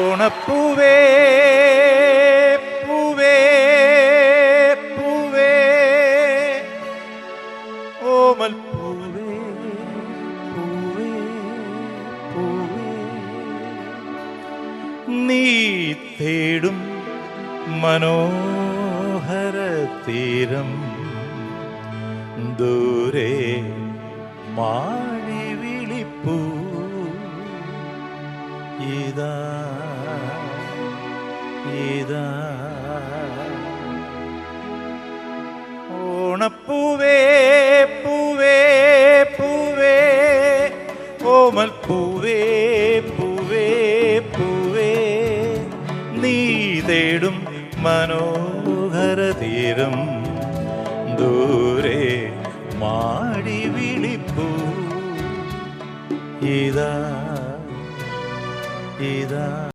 ഓണപ്പൂവേ പൂവേ പൂവേ. ഓമൽ പൂവേ പൂവേ പൂവേ. നീ തേടും മനോഹര തീരം ദൂരെ മാഴി വിളിപ്പൂ. இதா இதா ஓணப்பூவே பூவே பூவே கோமல் பூவே பூவே பூவே. நீ தேடும் மனோகர தீரம் தூரே மாடி விழிப்பூ. இதா ida